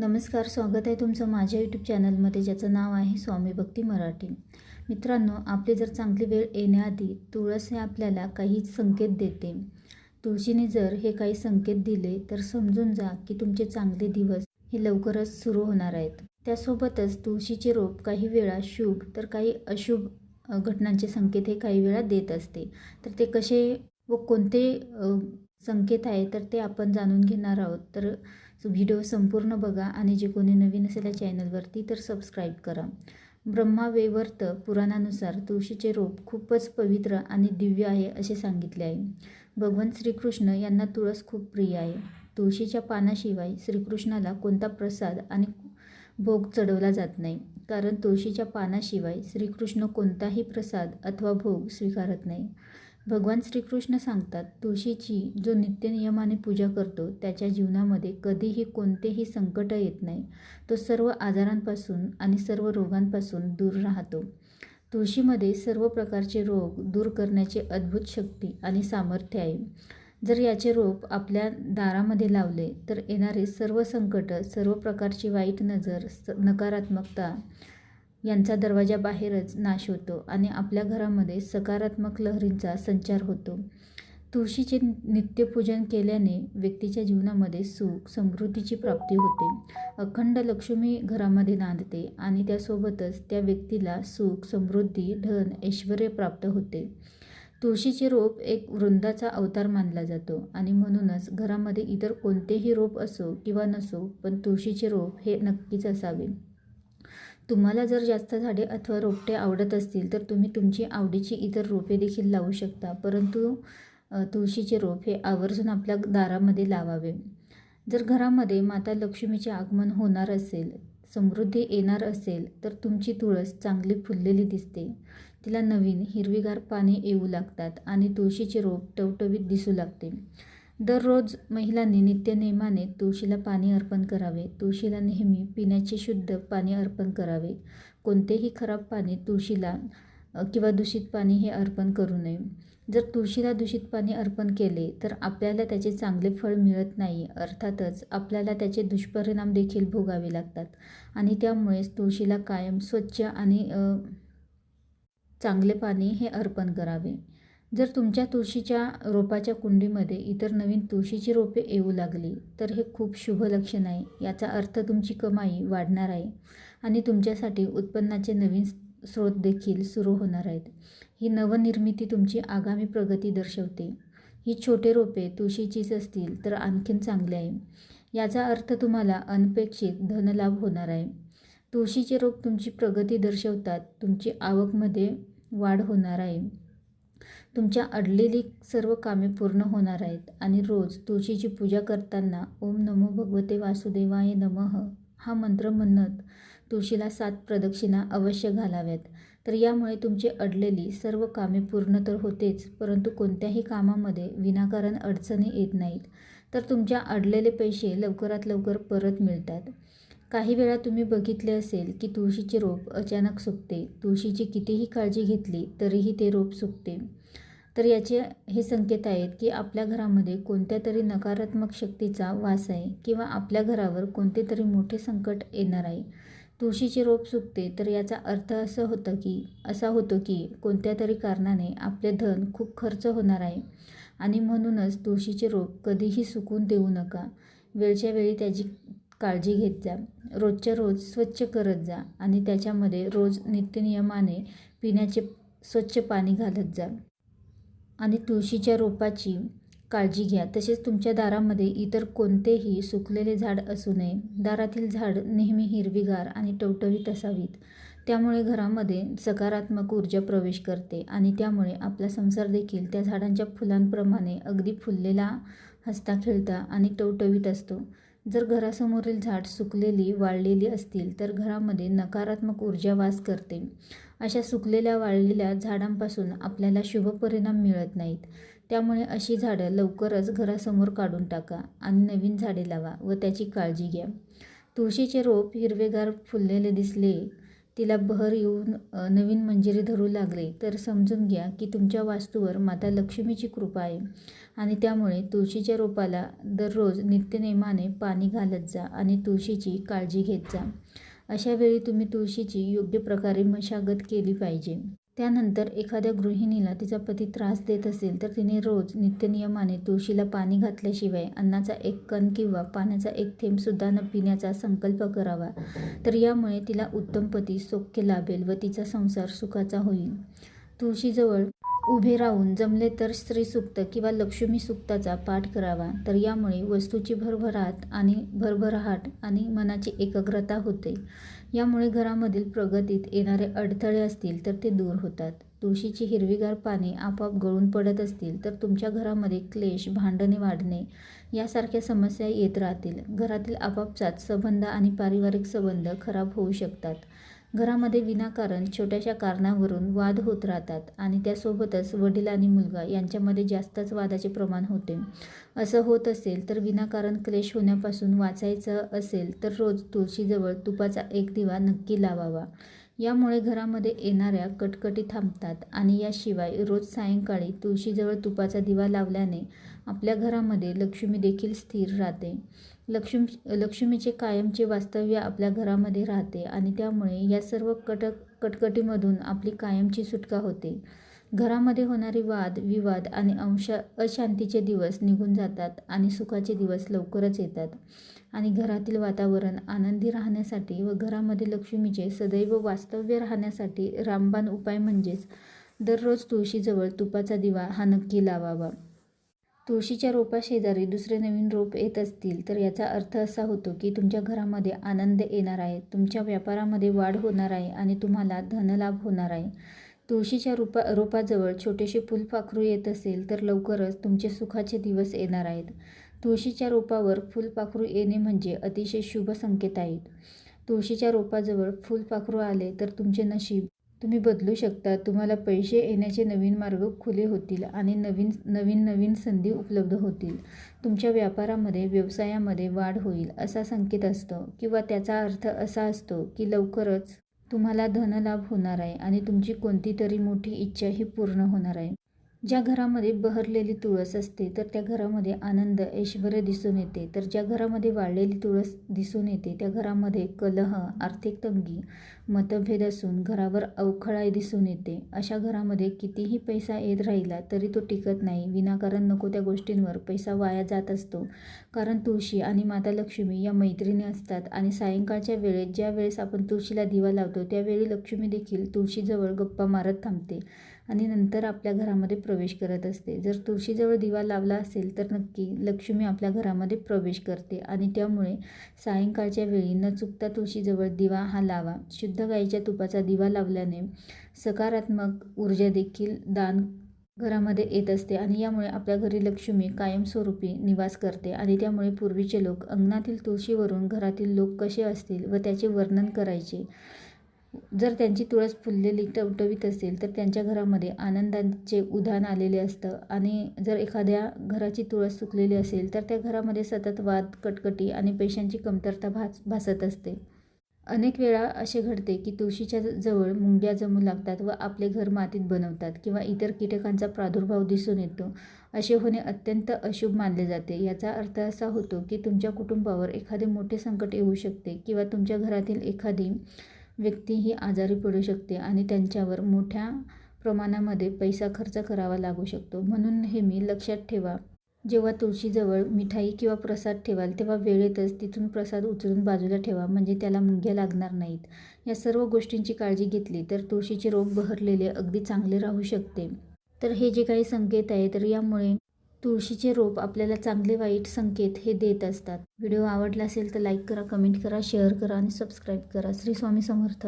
नमस्कार स्वागत आहे तुमचं माझ्या यूट्यूब चॅनलमध्ये ज्याचं नाव आहे स्वामी भक्ती मराठी. मित्रांनो आपली जर चांगली वेळ येण्याआधी तुळस हे आपल्याला काही संकेत देते. तुळशीने जर हे काही संकेत दिले तर समजून जा की तुमचे चांगले दिवस हे लवकरच सुरू होणार आहेत. त्यासोबतच तुळशीचे रोप काही वेळा शुभ तर काही अशुभ घटनांचे संकेत हे काही वेळा देत असते. तर ते कसे व कोणते संकेत आहे तर ते आपण जाणून घेणार आहोत. तर व्हिडिओ संपूर्ण बघा आणि जे कोणी नवीन असेल या चॅनलवरती तर सबस्क्राईब करा. ब्रह्मावेवर्त पुराणानुसार तुळशीचे रोप खूपच पवित्र आणि दिव्य आहे असे सांगितले आहे. भगवान श्रीकृष्ण यांना तुळस खूप प्रिय आहे. तुळशीच्या पानाशिवाय श्रीकृष्णाला कोणता प्रसाद आणि भोग चढवला जात नाही. कारण तुळशीच्या पानाशिवाय श्रीकृष्ण कोणताही प्रसाद अथवा भोग स्वीकारत नाही. भगवान श्रीकृष्ण सांगतात तुळशीची जो नित्यनियमाने पूजा करतो त्याच्या जीवनामध्ये कधीही कोणतेही संकट येत नाही. तो सर्व आजारांपासून आणि सर्व रोगांपासून दूर राहतो. तुळशीमध्ये सर्व प्रकारचे रोग दूर करण्याची अद्भुत शक्ती आणि सामर्थ्य आहे. जर याचे रोप आपल्या दारामध्ये लावले तर येणारे सर्व संकट सर्व प्रकारची वाईट नजर स नकारात्मकता यांचा दरवाजा बाहेरच नाश होतो आणि आपल्या घरामध्ये सकारात्मक लहरींचा संचार होतो. तुळशीचे नित्यपूजन केल्याने व्यक्तीच्या जीवनामध्ये सुख समृद्धीची प्राप्ती होते. अखंड लक्ष्मी घरामध्ये नांदते आणि त्यासोबतच त्या व्यक्तीला सुख समृद्धी धन ऐश्वर प्राप्त होते. तुळशीचे रोप एक वृंदाचा अवतार मानला जातो आणि म्हणूनच घरामध्ये इतर कोणतेही रोप असो किंवा नसो पण तुळशीचे रोप हे नक्कीच असावे. तुम्हाला जर जास्त झाडे अथवा रोपटे आवडत असतील तर तुम्ही तुमची आवडीची इतर रोपे देखील लावू शकता. परंतु तुळशीचे रोप हे आवर्जून आपल्या दारामध्ये लावावे. जर घरामध्ये माता लक्ष्मीचे आगमन होणार असेल समृद्धी येणार असेल तर तुमची तुळस चांगली फुललेली दिसते. तिला नवीन हिरवीगार पाने येऊ लागतात आणि तुळशीचे रोप टवटवीत दिसू लागते. दररोज महिलांनी नित्यनेमाने तुळशीला पाणी अर्पण करावे. तुळशीला नेहमी पिण्याचे शुद्ध पाणी अर्पण करावे. कोणतेही खराब पाणी तुळशीला किंवा दूषित पाणी हे अर्पण करू नये. जर तुळशीला दूषित पाणी अर्पण केले तर आपल्याला त्याचे चांगले फळ मिळत नाही. अर्थातच आपल्याला त्याचे दुष्परिणाम देखील भोगावे लागतात. आणि त्यामुळेच तुळशीला कायम स्वच्छ आणि चांगले पाणी हे अर्पण करावे. जर तुमच्या तुळशीच्या रोपाच्या कुंडीमध्ये इतर नवीन तुळशीची रोपे येऊ लागली तर हे खूप शुभ लक्षण आहे. याचा अर्थ तुमची कमाई वाढणार आहे आणि तुमच्यासाठी उत्पन्नाचे नवीन स्रोत देखील सुरू होणार आहेत. ही नवनिर्मिती तुमची आगामी प्रगती दर्शवते. ही छोटे रोपे तुळशीचीच असतील तर आणखीन चांगले आहे. याचा अर्थ तुम्हाला अनपेक्षित धनलाभ होणार आहे. तुळशीचे रोप तुमची प्रगती दर्शवतात तुमची आवकमध्ये वाढ होणार आहे. तुमच्या अडलेली सर्व कामे पूर्ण होणार आहेत आणि रोज तुळशीची पूजा करताना ओम नमो भगवते वासुदेवाय नमः हा मंत्र म्हणत तुळशीला सात प्रदक्षिणा अवश्य घालाव्यात. तर यामुळे तुमची अडलेली सर्व कामे पूर्ण तर होतेच परंतु कोणत्याही कामामध्ये विनाकारण अडचणी येत नाहीत. तर तुमच्या अडलेले पैसे लवकरात लवकर परत मिळतात. काही वेळा तुम्ही बघितले असेल की तुळशीचे रोप अचानक सुकते. तुळशीची कितीही काळजी घेतली तरीही ते रोप सुकते. तर याचे हे संकेत आहेत की आपल्या घरामध्ये कोणत्या तरी नकारात्मक शक्तीचा वास आहे किंवा आपल्या घरावर कोणते तरी मोठे संकट येणार आहे. तुळशीचे रोप सुकते तर याचा अर्थ असं होतं की असा होतो की कोणत्या तरी कारणाने आपले धन खूप खर्च होणार आहे. आणि म्हणूनच तुळशीचे रोप कधीही सुकून देऊ नका. वेळच्या वेळी त्याची काळजी घेत जा. रोजच्या रोज स्वच्छ करत जा आणि त्याच्यामध्ये रोज नित्यनियमाने पिण्याचे स्वच्छ पाणी घालत जा. आणि तुळशीच्या रोपाची काळजी घ्या. तसेच तुमच्या दारामध्ये इतर कोणतेही सुकलेले झाड असू नये. दारातील झाड नेहमी हिरवीगार आणि टवटवीत असावीत. त्यामुळे घरामध्ये सकारात्मक ऊर्जा प्रवेश करते आणि त्यामुळे आपला संसार देखील त्या झाडांच्या फुलांप्रमाणे अगदी फुललेला हसता खेळता आणि टवटवीत असतो. जर घरासमोरील झाड सुकलेली वाळलेली असतील तर घरामध्ये नकारात्मक ऊर्जा वास करते. अशा सुकलेल्या वाळलेल्या झाडांपासून आपल्याला शुभ परिणाम मिळत नाहीत. त्यामुळे अशी झाडं लवकरच घरासमोर काढून टाका आणि नवीन झाडे लावा व त्याची काळजी घ्या. तुळशीचे रोप हिरवेगार फुललेले दिसले तिला बहर येऊन नवीन मंजिरी धरू लागले तर समजून घ्या की तुमच्या वास्तूवर माता लक्ष्मीची कृपा आहे आणि त्यामुळे तुळशीच्या रोपाला दररोज नित्यनेमाने पाणी घालत जा आणि तुळशीची काळजी घेत जा. अशा वेळी तुम्ही तुळशीची योग्य प्रकारे मशागत केली पाहिजे. त्यानंतर एखाद्या गृहिणीला तिचा पती त्रास देत असेल तर तिने रोज नित्यनियमाने तुळशीला पाणी घातल्याशिवाय अन्नाचा एक कण किंवा पाण्याचा एक थेंबसुद्धा न पिण्याचा संकल्प करावा. तर यामुळे तिला उत्तम पती सौख्य लाभेल व तिचा संसार सुखाचा होईल. तुळशीजवळ उभे राहून जमले तर स्त्रीसुक्त किंवा लक्ष्मी सुक्ताचा पाठ करावा. तर यामुळे वस्तूची भरभराट आणि भरभराट आणि मनाची एकाग्रता होते. यामुळे घरामधील प्रगतीत येणारे अडथळे असतील तर ते दूर होतात. तुळशीची हिरवीगार पाने आपोआप गळून पडत असतील तर तुमच्या घरामध्ये क्लेश भांडणे वाढणे यासारख्या समस्या येत राहतील. घरातील आपापसात संबंध आणि पारिवारिक संबंध खराब होऊ शकतात. घरामध्ये विनाकारण छोट्याशा कारणावरून वाद होत राहतात आणि त्यासोबतच वडील आणि मुलगा यांच्यामध्ये जास्तच वादाचे प्रमाण होते. असं होत असेल तर विनाकारण क्लेश होण्यापासून वाचायचं असेल तर रोज तुळशीजवळ तुपाचा एक दिवा नक्की लावावा. यामुळे घरामध्ये येणाऱ्या कटकटी थांबतात आणि याशिवाय रोज सायंकाळी तुळशीजवळ तुपाचा दिवा लावल्याने आपल्या घरामध्ये लक्ष्मी देखील स्थिर राहते. लक्ष्मी लक्ष्मीचे कायमचे वास्तव्य आपल्या घरामध्ये राहते आणि त्यामुळे या सर्व कटक कटकटीमधून आपली कायमची सुटका होते. घरामध्ये होणारे वाद विवाद आणि अंश अशांतीचे दिवस निघून जातात आणि सुखाचे दिवस लवकरच येतात. आणि घरातील वातावरण आनंदी राहण्यासाठी व घरामध्ये लक्ष्मीचे सदैव वास्तव्य राहण्यासाठी रामबाण उपाय म्हणजेच दररोज तुळशीजवळ तुपाचा दिवा हा नक्की लावावा. तुळशीच्या रोपाशेजारी दुसरे नवीन रोप येत असतील तर याचा अर्थ असा होतो की तुमच्या घरामध्ये आनंद येणार आहे तुमच्या व्यापारामध्ये वाढ होणार आहे आणि तुम्हाला धनलाभ होणार आहे. तुळशीच्या रोपा रोपाजवळ छोटेसे फुलपाखरू येत असेल तर लवकरच तुमचे सुखाचे दिवस येणार आहेत. तुळशीच्या रोपावर फुलपाखरू येणे म्हणजे अतिशय शुभ संकेत आहेत. तुळशीच्या रोपाजवळ फुलपाखरू आले तर तुमचे नशीब तुम्ही बदलू शकता. तुम्हाला पैसे येण्याचे नवीन मार्ग खुले होतील आणि नवीन नवीन नवीन संधी उपलब्ध होतील. तुमच्या व्यापारामध्ये व्यवसायामध्ये वाढ होईल असा संकेत असतो किंवा त्याचा अर्थ असा असतो की लवकरच तुम्हाला धनलाभ होणार आहे आणि तुमची कोणती तरी मोठी इच्छाही पूर्ण होणार आहे. ज्या घरामध्ये बहरलेली तुळस असते तर त्या घरामध्ये आनंद ऐश्वर दिसून येते. तर ज्या घरामध्ये वाळलेली तुळस दिसून येते त्या घरामध्ये कलह आर्थिक तंगी मतभेद असून घरावर अवखळाई दिसून येते. अशा घरामध्ये कितीही पैसा येत राहिला तरी तो टिकत नाही. विनाकारण नको त्या गोष्टींवर. पैसा वाया जात असतो. कारण तुळशी आणि माता लक्ष्मी या मैत्रिणी असतात आणि सायंकाळच्या वेळेत ज्या वेळेस आपण तुळशीला दिवा लावतो त्यावेळी लक्ष्मी देखील तुळशीजवळ गप्पा मारत थांबते आणि नंतर आपल्या घरामध्ये प्रवेश करत असते. जर तुळशीजवळ दिवा लावला असेल तर नक्की लक्ष्मी आपल्या घरामध्ये प्रवेश करते आणि त्यामुळे सायंकाळच्या वेळी न चुकता तुळशीजवळ दिवा हा लावा. शुद्ध शुद्ध गाईच्या तुपाचा दिवा लावल्याने सकारात्मक ऊर्जा देखील दान घरामध्ये येत असते आणि यामुळे आपल्या घरी लक्ष्मी कायमस्वरूपी निवास करते आणि त्यामुळे पूर्वीचे लोक अंगणातील तुळशीवरून घरातील लोक कसे असतील व त्याचे वर्णन करायचे. जर त्यांची तुळस फुललेली टवटवीत असेल तर त्यांच्या घरामध्ये आनंदाचे उधाण आलेले असतं आणि जर एखाद्या घराची तुळस सुकलेली असेल तर त्या घरामध्ये सतत वाद कटकटी आणि पैशांची कमतरता भास भासत असते. अनेक वेळा असे घडते की तुळशीच्या जवळ मुंग्या जमू लागतात व आपले घर मातीत बनवतात किंवा इतर कीटकांचा प्रादुर्भाव दिसून येतो. असे होणे अत्यंत अशुभ मानले जाते. याचा अर्थ असा होतो की तुमच्या कुटुंबावर एखादे मोठे संकट येऊ शकते किंवा तुमच्या घरातील एखादी व्यक्ती ही आजारी पडू शकते आणि त्यांच्यावर मोठ्या प्रमाणामध्ये पैसा खर्च करावा लागू शकतो. म्हणून नेहमी लक्षात ठेवा जेव्हा तुळशीजवळ मिठाई किंवा प्रसाद ठेवाल तेव्हा वेळेतच तिथून प्रसाद उचलून बाजूला ठेवा म्हणजे त्याला मुंग्या लागणार नाहीत. या सर्व गोष्टींची काळजी घेतली तर तुळशीचे रोग बहरलेले अगदी चांगले राहू शकते. तर हे जे काही संकेत आहे तर यामुळे तुळशीचे रोप आपल्याला चांगले वाईट संकेत हे देत असतात. व्हिडिओ आवडला असेल तर लाईक करा कमेंट करा शेअर करा आणि सबस्क्राईब करा. श्री स्वामी समर्थ.